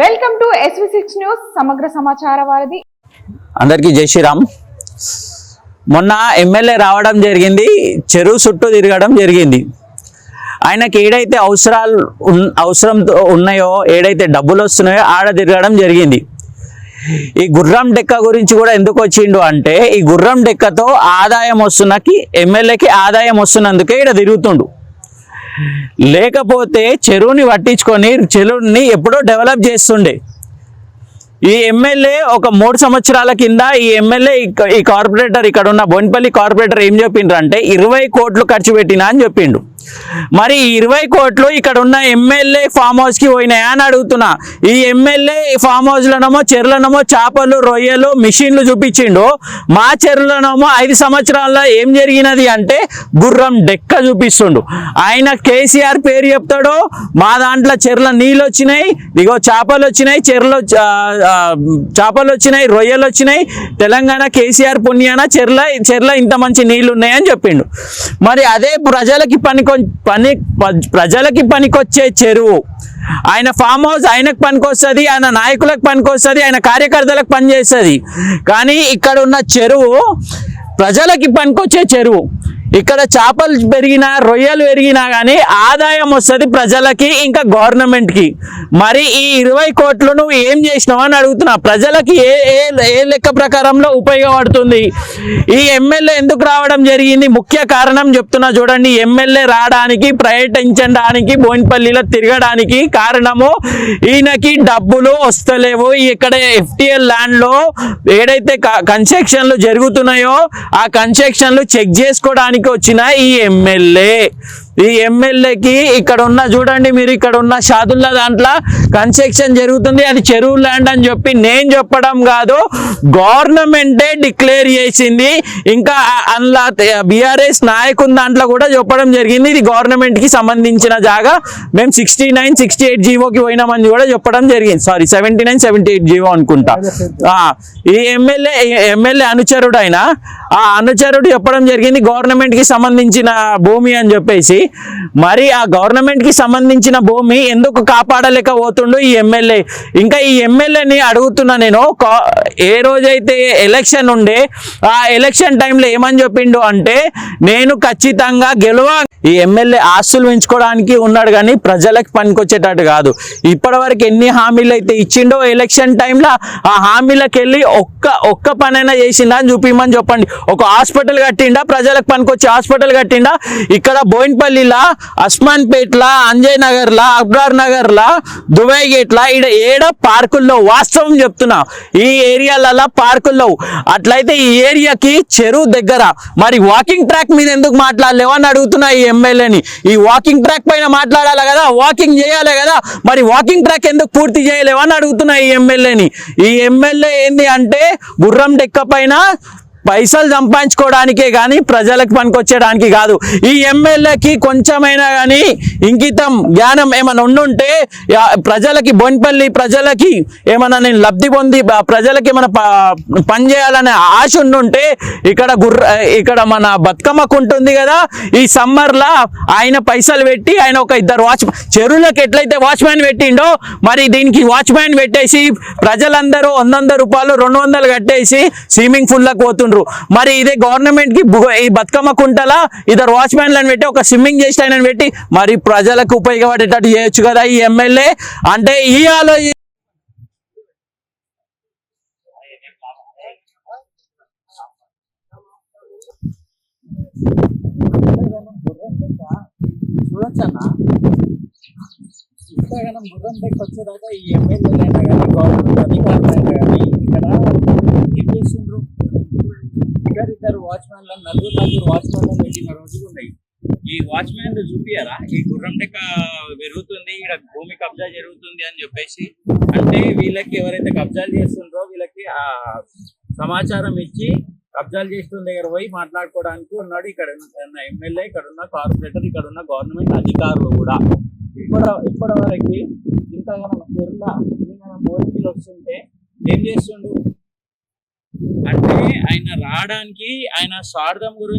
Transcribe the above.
Welcome to SV six news సమగ్ర సమాచార వారధి. అందరికీ జై శ్రీరామ్. మొన్న ఎమ్మెల్యే రావడం జరిగింది చెరువు చుట్టూ తిరగడం జరిగింది. ఆయనకి ఏడైతే అవసరాలు అవసరంతో ఉన్నాయో ఏడైతే డబ్బులు వస్తున్నాయో ఆడ తిరగడం జరిగింది. ఈ గుర్రం డెక్క గురించి కూడా ఎందుకు వచ్చిండు అంటే ఈ గుర్రం డెక్కతో ఆదాయం వస్తున్నకి ఎమ్మెల్యేకి ఆదాయం వస్తున్నందుకే ఇక్కడ తిరుగుతుండు. లేకపోతే చెరువుని పట్టించుకొని చెరువుని ఎప్పుడో డెవలప్ చేస్తుండే. ఈ ఎమ్మెల్యే ఒక మూడు సంవత్సరాల కింద ఈ ఎమ్మెల్యే ఈ కార్పొరేటర్ ఇక్కడ ఉన్న బోన్పల్లి కార్పొరేటర్ ఏం చెప్పిండ్రు అంటే ఇరవై కోట్లు ఖర్చు పెట్టినా అని చెప్పిండు. మరి ఇరవై కోట్లు ఇక్కడ ఉన్న ఎమ్మెల్యే ఫామ్ హౌస్కి పోయినాయా అని అడుగుతున్నా. ఈ ఎమ్మెల్యే ఫామ్ హౌస్లోనేమో చెర్లనేమో చేపలు రొయ్యలు మిషన్లు చూపించిండు. మా చెర్లనేమో ఐదు సంవత్సరాల్లో ఏం జరిగినది అంటే గుర్రం డెక్క చూపిస్తుండు. ఆయన కేసీఆర్ పేరు చెప్తాడు మా దాంట్లో చెర్ల నీళ్ళు వచ్చినాయి ఇగో చేపలు వచ్చినాయి చెర్లు చేపలు వచ్చినాయి రొయ్యలు వచ్చినాయి తెలంగాణ కేసీఆర్ పుణ్యాన చెర్ల చెర్ల ఇంత మంచి నీళ్ళు ఉన్నాయని చెప్పిండు. మరి అదే ప్రజలకి పనికొ పని ప్రజలకి పనికొచ్చే చెరువు. ఆయన ఫామ్ హౌస్ ఆయనకు పనికొస్తుంది ఆయన నాయకులకు పనికొస్తుంది ఆయన కార్యకర్తలకు పనిచేస్తుంది. కానీ ఇక్కడ ఉన్న చెరువు ప్రజలకి పనికొచ్చే చెరువు. ఇక్కడ చేపలు పెరిగినా రొయ్యలు పెరిగినా కానీ ఆదాయం వస్తుంది ప్రజలకి ఇంకా గవర్నమెంట్కి. మరి ఈ ఇరవై కోట్లు నువ్వు ఏం చేసినావు అని అడుగుతున్నా. ప్రజలకి ఏ ఏ ఏ లెక్క ప్రకారంలో ఉపయోగపడుతుంది? ఈ ఎమ్మెల్యే ఎందుకు రావడం జరిగింది? ముఖ్య కారణం చెప్తున్నా చూడండి. ఎమ్మెల్యే రావడానికి పర్యటించడానికి బోయినపల్లిలో తిరగడానికి కారణము ఈయనకి డబ్బులు వస్తలేవు. ఇక్కడ ఎఫ్టిఎల్ ల్యాండ్లో ఏడైతే కన్స్ట్రక్షన్లు జరుగుతున్నాయో ఆ కన్స్ట్రక్షన్లు చెక్ చేసుకోవడానికి వచ్చిన ఈ ఎమ్మెల్యే. ఈ ఎమ్మెల్యేకి ఇక్కడ ఉన్న చూడండి మీరు ఇక్కడ ఉన్న షాదుల్లా దాంట్లో కన్స్ట్రక్షన్ జరుగుతుంది. అది చెరువు ల్యాండ్ అని చెప్పి నేను చెప్పడం కాదు గవర్నమెంటే డిక్లేర్ చేసింది. ఇంకా అందులో బీఆర్ఎస్ నాయకుని దాంట్లో కూడా చెప్పడం జరిగింది. ఇది గవర్నమెంట్కి సంబంధించిన జాగా. మేము సిక్స్టీ నైన్ సిక్స్టీ ఎయిట్ జీవోకి పోయినామని కూడా చెప్పడం జరిగింది. Sorry seventy nine seventy eight GO అనుకుంటా. ఆ, ఈ ఎమ్మెల్యే ఎమ్మెల్యే అనుచరుడు ఆయన ఆ అనుచరుడు చెప్పడం జరిగింది గవర్నమెంట్కి సంబంధించిన భూమి అని చెప్పేసి. మరి ఆ గవర్నమెంట్కి సంబంధించిన భూమి ఎందుకు కాపాడలేకపోతుండు ఈ ఎమ్మెల్యే? ఇంకా ఈ ఎమ్మెల్యేని అడుగుతున్నా నేను ఏ రోజైతే ఎలక్షన్ ఉండే ఆ ఎలక్షన్ టైంలో ఏమని చెప్పిండు అంటే నేను ఖచ్చితంగా గెలవ ఈ ఎమ్మెల్యే ఆస్తులు పెంచుకోవడానికి ఉన్నాడు కానీ ప్రజలకు పనికొచ్చేటట్టు కాదు. ఇప్పటివరకు ఎన్ని హామీలు అయితే ఇచ్చిండో ఎలక్షన్ టైంలో ఆ హామీలకు వెళ్ళి ఒక్క ఒక్క పనైనా చేసిందా అని చూపిమని చెప్పండి. ఒక హాస్పిటల్ కట్టిండా ప్రజలకు పనికొచ్చి హాస్పిటల్ కట్టిండా. ఇక్కడ బోయిన్పల్లిలా అస్మాన్పేట్లా అంజయ్ నగర్లా అబ్రార్ నగర్లా దుబాయ్ గేట్లా ఈడ ఏడ పార్కుల్లో వాస్తవం చెప్తున్నా. ఈ ఏరియాలలో పార్కుల్లో అట్లయితే ఈ ఏరియాకి చెరువు దగ్గర మరి వాకింగ్ ట్రాక్ మీద ఎందుకు మాట్లాడలేవు అని అడుగుతున్నా ఈ ఎమ్మెల్యేని. ఈ వాకింగ్ ట్రాక్ పైన మాట్లాడాలి కదా వాకింగ్ చేయాలి కదా మరి వాకింగ్ ట్రాక్ ఎందుకు పూర్తి చేయలేవు అని అడుగుతున్నా ఈ ఎమ్మెల్యేని. ఈ ఎమ్మెల్యే ఏంది అంటే గుర్రం డెక్క పైన పైసలు సంపాదించుకోవడానికే కానీ ప్రజలకు పనికొచ్చేయడానికి కాదు. ఈ ఎమ్మెల్యేకి కొంచెమైనా కానీ ఇంకితం జ్ఞానం ఏమైనా ఉండుంటే ప్రజలకి బొన్పల్లి ప్రజలకి ఏమైనా నేను లబ్ధి పొంది ప్రజలకి ఏమైనా ప- పని చేయాలనే ఆశ ఉండుంటే ఇక్కడ గుర్ర ఇక్కడ మన బతుకమ్మకు ఉంటుంది కదా ఈ సమ్మర్లా ఆయన పైసలు పెట్టి ఆయన ఒక ఇద్దరు వాచ్ చెరువులకు ఎట్లయితే వాచ్మ్యాన్ పెట్టిండో మరి దీనికి వాచ్మ్యాన్ పెట్టేసి ప్రజలందరూ వంద రూపాయలు రెండు వందలు కట్టేసి స్విమ్మింగ్ పూల్ పోతుండ్రు. చేస్తున్నారు మరి ఇదే గవర్నమెంట్కి ఈ బతుకమ్మ కుంటల ఇద్దరు వాచ్మెన్లను పెట్టి ఒక స్విమ్మింగ్ చేసి ఆయన పెట్టి మరి ప్రజలకు ఉపయోగపడేటట్టు చేయొచ్చు కదా ఈ ఎమ్మెల్యే? అంటే ఈ ఆలోచన చూడొచ్చన్నా? ఇంతగానం గుర్రం దగ్గర వచ్చేదాకా ఈ ఎమ్మెల్యేలైనా కానీ గవర్నమెంట్ అధికారులైనా కానీ ఇక్కడ ఏం చేస్తుండ్రు ఇద్దరు ఇద్దరు వాచ్మెన్లు నలుగురు నలుగురు వాచ్మెన్ పెట్టిన రోజులు ఉన్నాయి. ఈ వాచ్మెన్ చూపియరా ఈ గుర్రం టెక్క పెరుగుతుంది ఇక్కడ భూమి కబ్జా జరుగుతుంది అని చెప్పేసి. అంటే వీళ్ళకి ఎవరైతే కబ్జాలు చేస్తుండ్రో వీళ్ళకి ఆ సమాచారం ఇచ్చి కబ్జాలు చేస్తున్న దగ్గర పోయి మాట్లాడుకోవడానికి ఉన్నాడు ఇక్కడ ఉన్న ఎమ్మెల్యే ఇక్కడ ఉన్న కార్పొరేటర్ ఇక్కడ ఉన్న గవర్నమెంట్ అధికారులు కూడా. ఇప్పటి ఇప్పటి వరకు ఇంతగానో చెరుల బోర్గిలు వస్తుంటే ఏం చేస్తుండు అంటే ఆయన రావడానికి ఆయన స్వార్థం గురించి